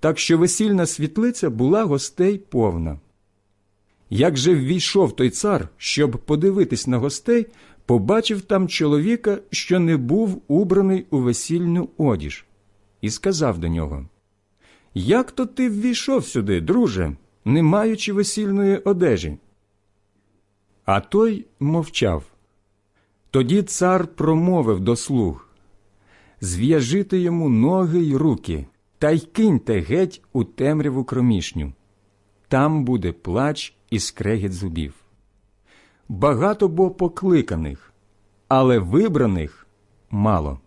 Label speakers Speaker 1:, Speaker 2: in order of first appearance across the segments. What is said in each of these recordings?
Speaker 1: так що весільна світлиця була гостей повна. Як же ввійшов той цар, щоб подивитись на гостей, побачив там чоловіка, що не був убраний у весільну одіж, і сказав до нього Як то ти ввійшов сюди, друже, не маючи весільної одежі? А той мовчав. Тоді цар промовив до слуг Зв'яжите йому ноги й руки, та й киньте геть у темряву кромішню. Там буде плач і скрегіт зубів. Багато бо покликаних, але вибраних мало.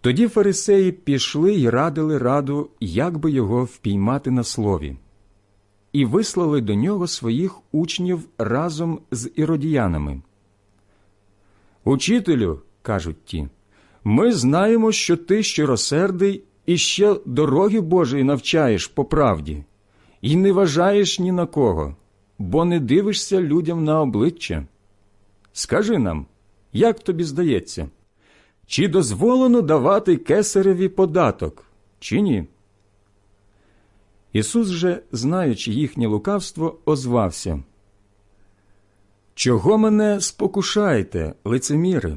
Speaker 1: Тоді фарисеї пішли й радили раду, як би його впіймати на слові, і вислали до нього своїх учнів разом з іродіянами. Учителю, кажуть ті, ми знаємо, що ти щиросердий і ще дороги Божої навчаєш по правді, і не вважаєш ні на кого, бо не дивишся людям на обличчя. Скажи нам, як тобі здається, чи дозволено давати кесареві податок, чи ні? Ісус же, знаючи їхнє лукавство, озвався. Чого мене спокушаєте, лицеміри?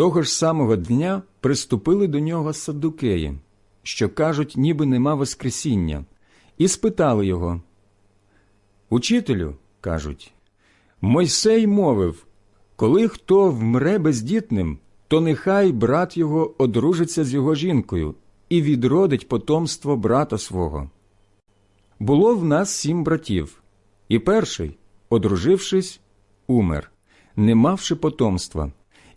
Speaker 1: Того ж самого дня приступили до нього саддукеї, що кажуть, ніби нема Воскресіння, і спитали його. Учителю, кажуть, Мойсей мовив, коли хто вмре бездітним, то нехай брат його одружиться з його жінкою і відродить потомство брата свого. Було в нас сім братів, і перший, одружившись, умер, не мавши потомства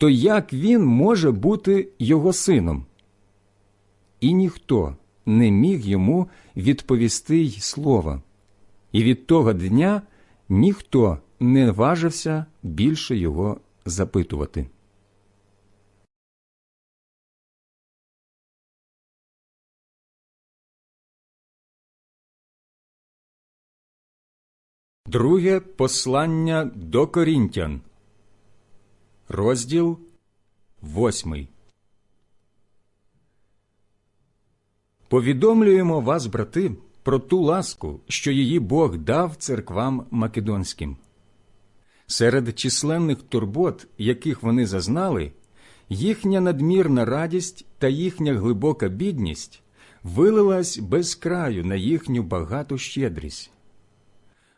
Speaker 1: то як він може бути його сином? І ніхто не міг йому відповісти й слова, і від того дня ніхто не важився більше його запитувати. Друге послання до Корінтян, розділ восьмий. Повідомлюємо вас, брати, про ту ласку, що її Бог дав церквам македонським. Серед численних турбот, яких вони зазнали, їхня надмірна радість та їхня глибока бідність вилилась без краю на їхню багату щедрість.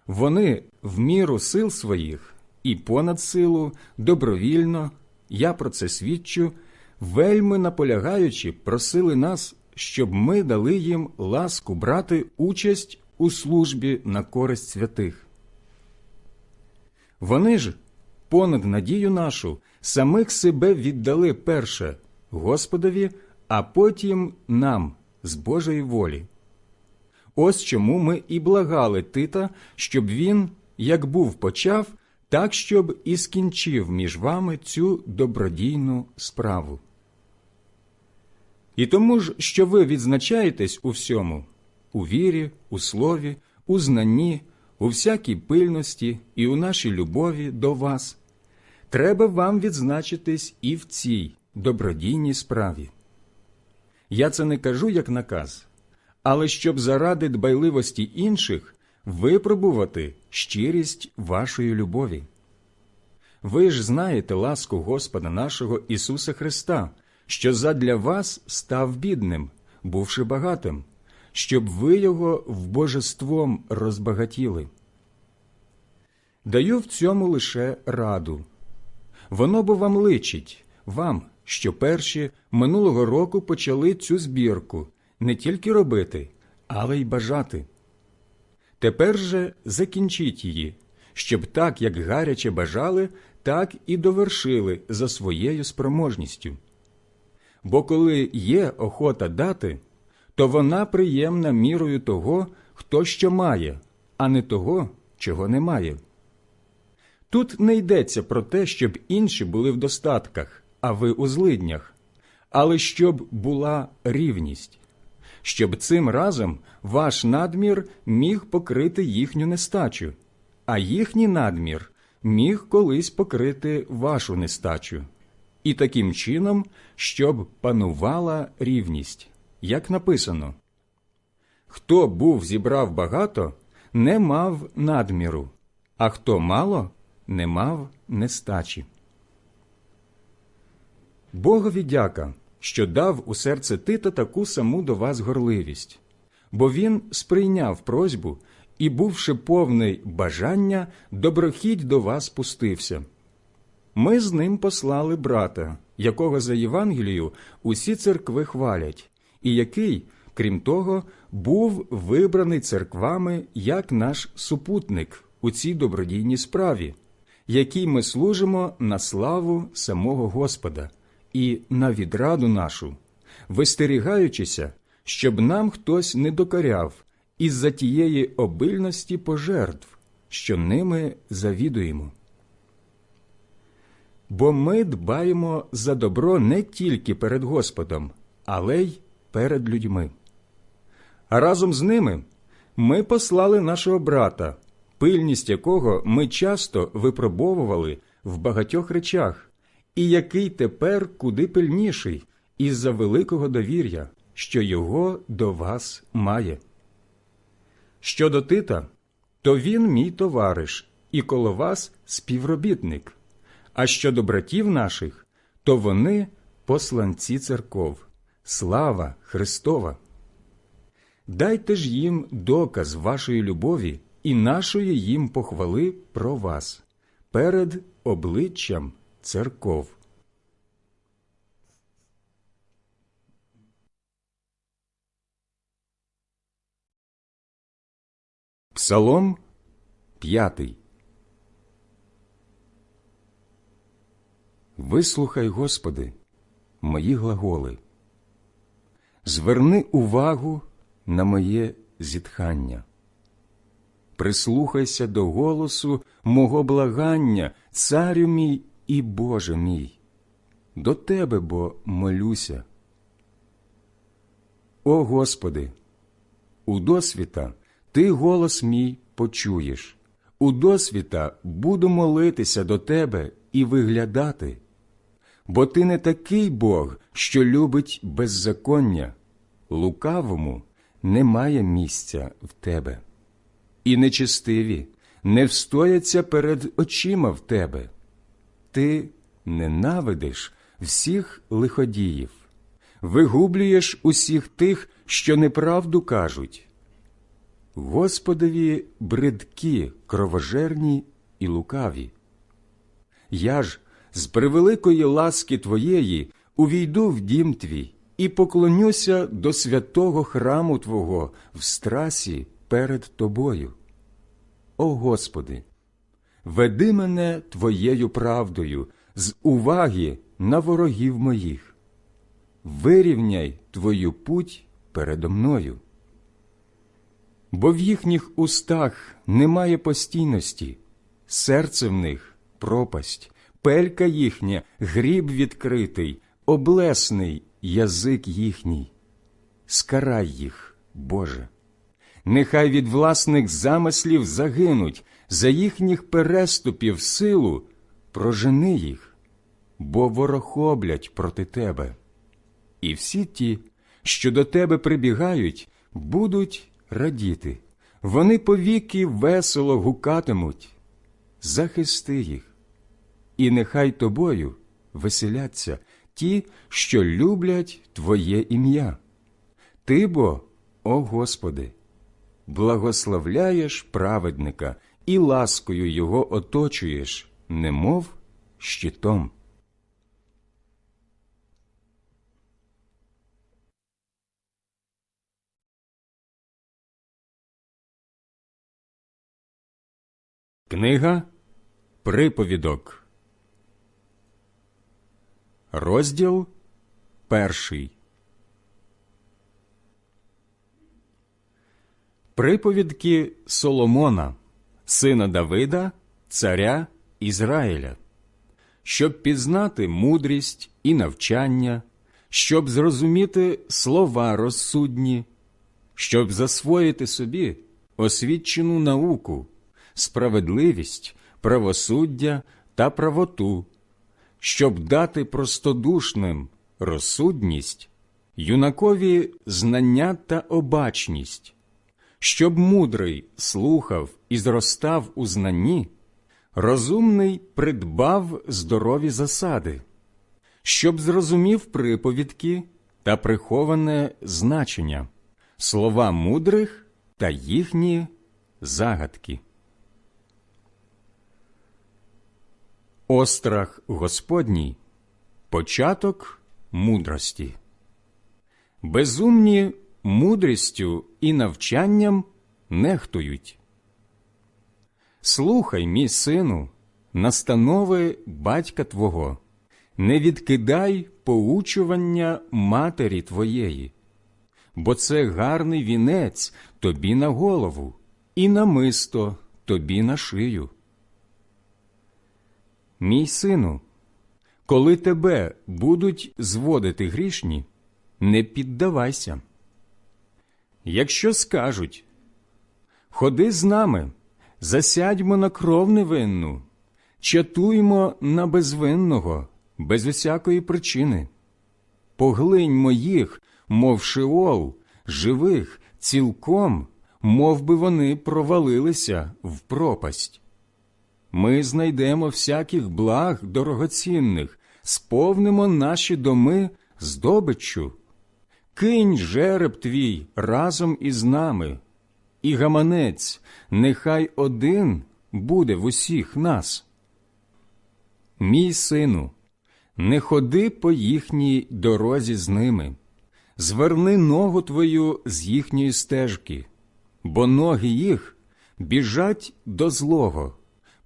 Speaker 1: Вони в міру сил своїх і понад силу добровільно, я про це свідчу, вельми наполягаючи, просили нас, щоб ми дали їм ласку брати участь у службі на користь святих. Вони ж, понад надію нашу, самих себе віддали перше Господові, а потім нам з Божої волі. Ось чому ми і благали Тита, щоб він, як був почав, так щоб і скінчив між вами цю добродійну справу. І тому ж, що ви відзначаєтесь у всьому у вірі, у слові, у знанні, у всякій пильності і у нашій любові до вас, треба вам відзначитись і в цій добродійній справі. Я це не кажу як наказ але щоб заради дбайливості інших випробувати щирість вашої любові. Ви ж знаєте ласку Господа нашого Ісуса Христа, що задля вас став бідним, бувши багатим, щоб ви його в божеством розбагатіли. Даю в цьому лише раду. Воно бо вам личить, вам, що перші минулого року почали цю збірку не тільки робити, але й бажати. Тепер же закінчіть її, щоб так, як гаряче бажали, так і довершили за своєю спроможністю. Бо коли є охота дати, то вона приємна мірою того, хто що має, а не того, чого немає. Тут не йдеться про те, щоб інші були в достатках, а ви у злиднях, але щоб була рівність щоб цим разом ваш надмір міг покрити їхню нестачу, а їхній надмір міг колись покрити вашу нестачу, і таким чином, щоб панувала рівність, як написано. Хто був зібрав багато, не мав надміру, а хто мало, не мав нестачі. Богові дяка що дав у серце Тита таку саму до вас горливість, бо він сприйняв просьбу і, бувши повний бажання, доброхідь до вас пустився. Ми з ним послали брата, якого за Євангелію усі церкви хвалять, і який, крім того, був вибраний церквами як наш супутник у цій добродійній справі, якій ми служимо на славу самого Господа і на відраду нашу, вистерігаючися, щоб нам хтось не докоряв із-за тієї обильності пожертв, що ними завідуємо. Бо ми дбаємо за добро не тільки перед Господом, але й перед людьми. А разом з ними ми послали нашого брата, пильність якого ми часто випробовували в багатьох речах, і який тепер куди пильніший із-за великого довір'я, що його до вас має. Щодо Тита, то він мій товариш і коло вас співробітник. А щодо братів наших, то вони посланці церков, слава Христова. Дайте ж їм доказ вашої любові і нашої їм похвали про вас перед обличчям церков. Псалом п'ятий. Вислухай, Господи, мої глаголи, зверни увагу на моє зітхання, прислухайся до голосу мого благання, царю мій і Боже мій, до Тебе бо молюся. О Господи, у досвіта Ти голос мій почуєш, у досвіта буду молитися до Тебе і виглядати бо ти не такий Бог, що любить беззаконня, лукавому немає місця в тебе, і нечистиві не встояться перед очима в тебе. Ти ненавидиш всіх лиходіїв, вигублюєш усіх тих, що неправду кажуть. Господові бридкі, кровожерні і лукаві. Я ж з превеликої ласки Твоєї увійду в дім твій і поклонюся до святого храму Твого в страсі перед Тобою. О Господи, веди мене Твоєю правдою з уваги на ворогів моїх, вирівняй Твою путь передо мною. Бо в їхніх устах немає постійності, серце в них пропасть пелька їхня, гріб відкритий, облесний язик їхній. Скарай їх, Боже. Нехай від власних замислів загинуть, за їхніх переступів силу прожени їх, бо ворохоблять проти тебе. І всі ті, що до тебе прибігають, будуть радіти, вони повіки весело гукатимуть. Захисти їх, і нехай тобою веселяться ті, що люблять Твоє ім'я. Ти бо, о Господи, благословляєш праведника і ласкою його оточуєш, немов щитом. Книга Приповідок Розділ перший. Приповідки Соломона, сина Давида, царя Ізраїля, щоб пізнати мудрість і навчання, щоб зрозуміти слова розсудні, щоб засвоїти собі освічену науку, справедливість, правосуддя та правоту щоб дати простодушним розсудність, юнакові знання та обачність, щоб мудрий слухав і зростав у знанні, розумний придбав здорові засади, щоб зрозумів приповідки та приховане значення, слова мудрих та їхні загадки. Острах Господній початок мудрості. Безумні мудрістю і навчанням нехтують. Слухай, мій сину, настанови батька твого, не відкидай поучування матері твоєї, бо це гарний вінець тобі на голову і намисто тобі на шию. Мій сину, коли тебе будуть зводити грішні, не піддавайся. Якщо скажуть Ходи з нами, засядьмо на кров невинну, чатуймо на безвинного, без усякої причини. Поглиньмо їх, мов шеол, живих, цілком, мов би вони провалилися в пропасть. Ми знайдемо всяких благ дорогоцінних, сповнимо наші доми здобиччю. Кинь жереб твій разом із нами, і гаманець нехай один буде в усіх нас. Мій сину, не ходи по їхній дорозі з ними, зверни ногу твою з їхньої стежки, бо ноги їх біжать до злого,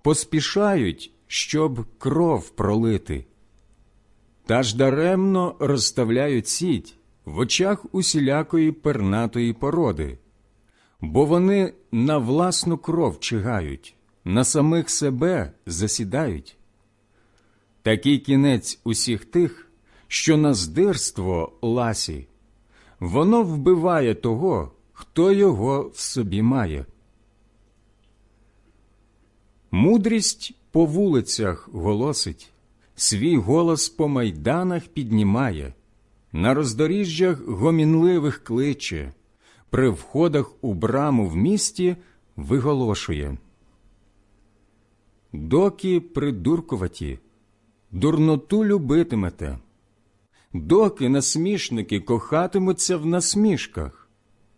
Speaker 1: поспішають, щоб кров пролити. Та ж даремно розставляють сіть в очах усілякої пернатої породи, бо вони на власну кров чигають, на самих себе засідають. Такий кінець усіх тих, що на здирство ласі, воно вбиває того, хто його в собі має. Мудрість по вулицях голосить, свій голос по майданах піднімає, на роздоріжжях гомінливих кличе, при входах у браму в місті виголошує. Доки придуркуваті, дурноту любитимете, доки насмішники кохатимуться в насмішках,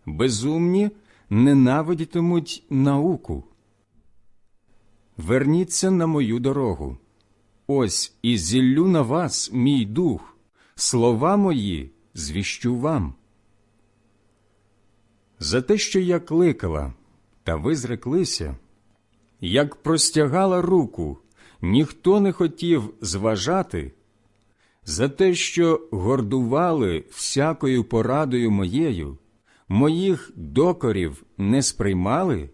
Speaker 1: безумні ненавидітимуть науку. Верніться на мою дорогу. Ось і зіллю на вас мій дух, слова мої звіщу вам. За те, що я кликала, та ви зреклися, як простягала руку, ніхто не хотів зважати, за те, що гордували всякою порадою моєю, моїх докорів не сприймали,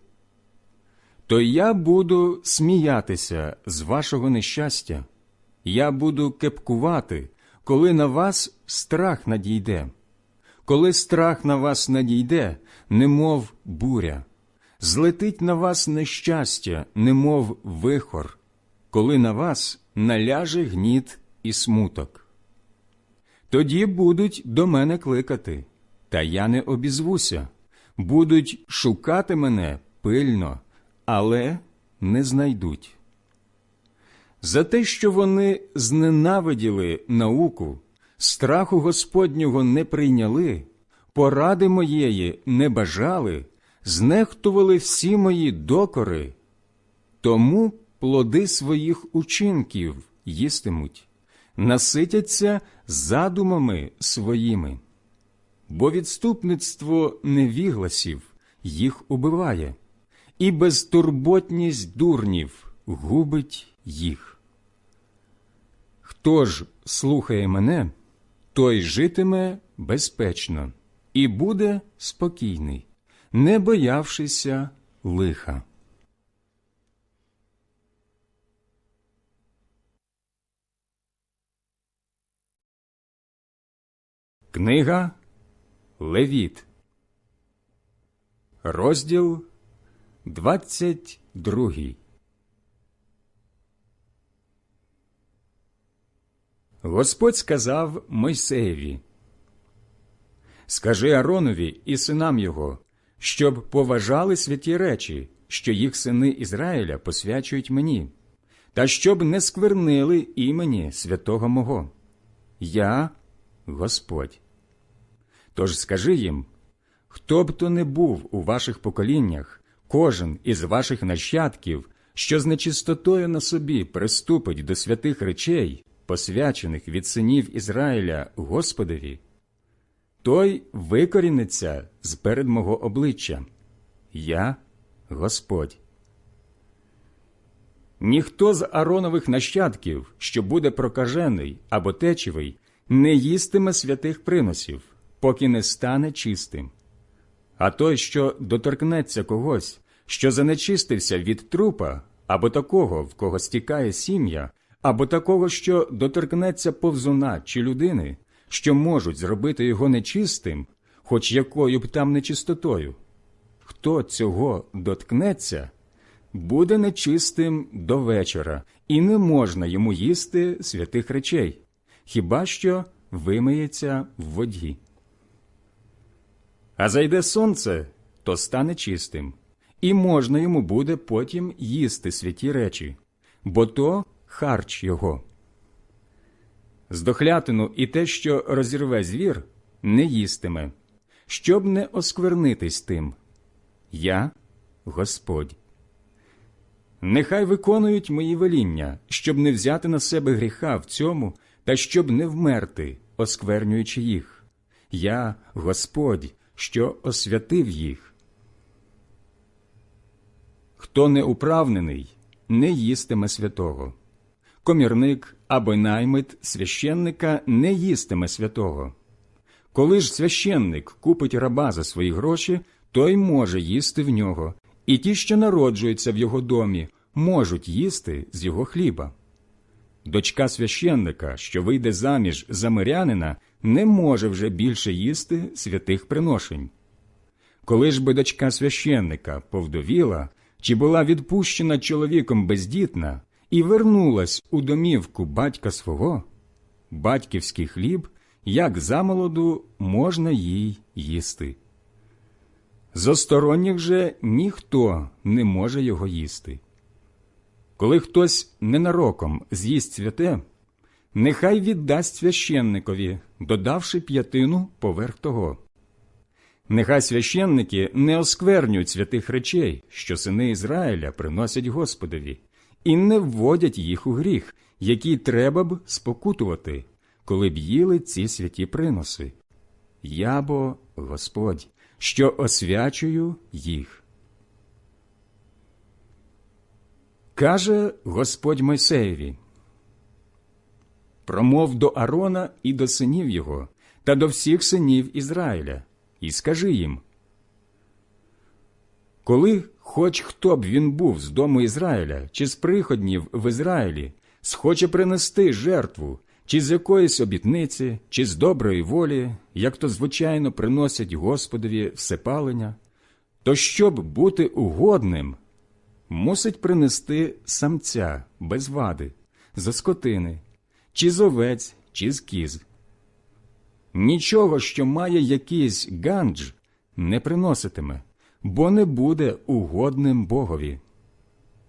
Speaker 1: то я буду сміятися з вашого нещастя, я буду кепкувати, коли на вас страх надійде. Коли страх на вас надійде, немов буря, злетить на вас нещастя, немов вихор, коли на вас наляже гніт і смуток. Тоді будуть до мене кликати, та я не обізвуся, будуть шукати мене пильно, але не знайдуть. За те, що вони зненавиділи науку, страху Господнього не прийняли, поради моєї не бажали, знехтували всі мої докори, тому плоди своїх учинків їстимуть, наситяться задумами своїми, бо відступництво невігласів їх убиває, і безтурботність дурнів губить їх. Хто ж слухає мене, той житиме безпечно і буде спокійний, не боявшися лиха. Книга Левіт, розділ 22 Господь сказав Мойсеєві, Скажи Аронові і синам його, щоб поважали святі речі, що їх сини Ізраїля посвячують мені, та щоб не сквернили імені святого мого. Я Господь. Тож скажи їм, хто б то не був у ваших поколіннях, кожен із ваших нащадків, що з нечистотою на собі приступить до святих речей, посвячених від синів Ізраїля Господові, той викоріниться з перед мого обличчя. Я Господь. Ніхто з Аронових нащадків, що буде прокажений або течевий, не їстиме святих приносів, поки не стане чистим. А той, що доторкнеться когось, що занечистився від трупа, або такого, в кого стікає сім'я, або такого, що доторкнеться повзуна чи людини, що можуть зробити його нечистим, хоч якою б там нечистотою, хто цього доткнеться, буде нечистим до вечора, і не можна йому їсти святих речей, хіба що вимиється в воді. А зайде сонце, то стане чистим, і можна йому буде потім їсти святі речі, бо то харч його. Здохлятину і те, що розірве звір, не їстиме, щоб не осквернитись тим. Я Господь. Нехай виконують мої веління, щоб не взяти на себе гріха в цьому та щоб не вмерти, осквернюючи їх. Я Господь, що освятив їх. Хто не управнений, не їстиме святого. Комірник або наймит священника не їстиме святого. Коли ж священник купить раба за свої гроші, той може їсти в нього, і ті, що народжуються в його домі, можуть їсти з його хліба. Дочка священника, що вийде заміж за мирянина, не може вже більше їсти святих приношень. Коли ж би дочка священника повдовіла, чи була відпущена чоловіком бездітна і вернулась у домівку батька свого, батьківський хліб, як замолоду, можна їй їсти. З осторонніх же ніхто не може його їсти. Коли хтось ненароком з'їсть святе, нехай віддасть священникові, додавши п'ятину поверх того. Нехай священники не осквернюють святих речей, що сини Ізраїля приносять Господові, і не вводять їх у гріх, який треба б спокутувати, коли б їли ці святі приноси. Я бо Господь, що освячую їх. Каже Господь Мойсеєві Промов до Арона і до синів його, та до всіх синів Ізраїля, і скажи їм Коли хоч хто б він був з дому Ізраїля, чи з приходнів в Ізраїлі, схоче принести жертву, чи з якоїсь обітниці, чи з доброї волі, як то звичайно приносять Господові всепалення, то щоб бути угодним, мусить принести самця без вади, за скотини, чи з овець, чи з кіз. Нічого, що має якийсь гандж, не приноситиме, бо не буде угодним Богові.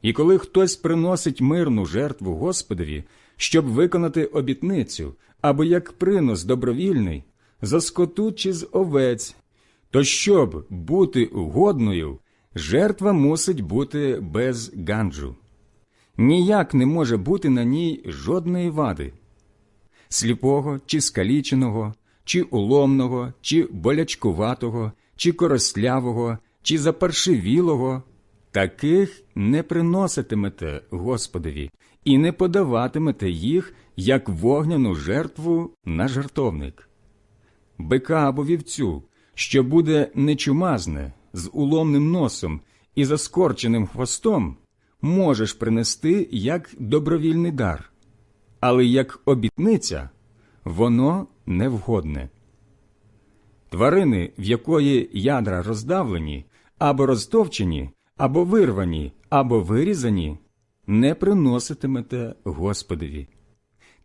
Speaker 1: І коли хтось приносить мирну жертву Господові, щоб виконати обітницю, або як принос добровільний, за скоту чи з овець, то щоб бути угодною, жертва мусить бути без ганджу. Ніяк не може бути на ній жодної вади сліпого чи скаліченого, чи уломного, чи болячкуватого, чи корослявого, чи запаршивілого. Таких не приноситимете Господові і не подаватимете їх, як вогняну жертву на жертовник. Бика або вівцю, що буде нечумазне, з уломним носом і заскорченим хвостом, можеш принести як добровільний дар, але як обітниця воно невгодне. Тварини, в якої ядра роздавлені, або розтовчені, або вирвані, або вирізані, не приноситимете Господові.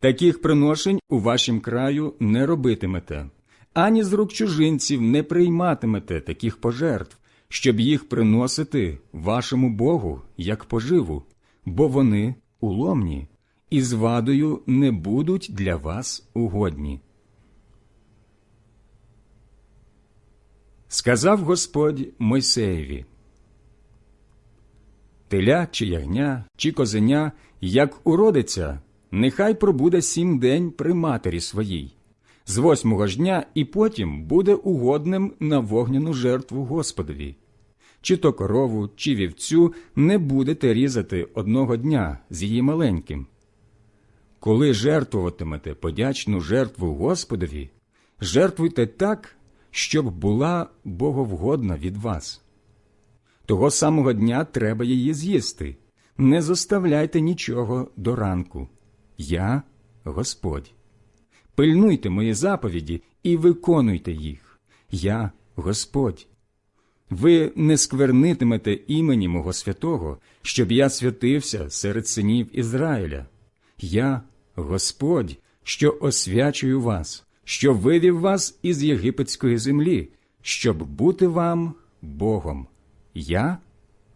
Speaker 1: Таких приношень у вашім краю не робитимете, ані з рук чужинців не прийматимете таких пожертв, щоб їх приносити вашому Богу як поживу, бо вони уломні і з вадою не будуть для вас угодні. Сказав Господь Мойсеєві Теля чи ягня, чи козеня, як уродиться, нехай пробуде сім день при матері своїй, з восьмого ж дня і потім буде угодним на вогняну жертву Господові. чи то корову, чи вівцю не будете різати одного дня з її маленьким. Коли жертвуватимете подячну жертву Господові, жертвуйте так, щоб була боговгодна від вас. Того самого дня треба її з'їсти. Не зоставляйте нічого до ранку. Я Господь. Пильнуйте мої заповіді і виконуйте їх. Я Господь. Ви не сквернитимете імені мого святого, щоб я святився серед синів Ізраїля. Я Господь, що освячую вас, що вивів вас із єгипетської землі, щоб бути вам Богом. Я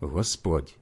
Speaker 1: Господь.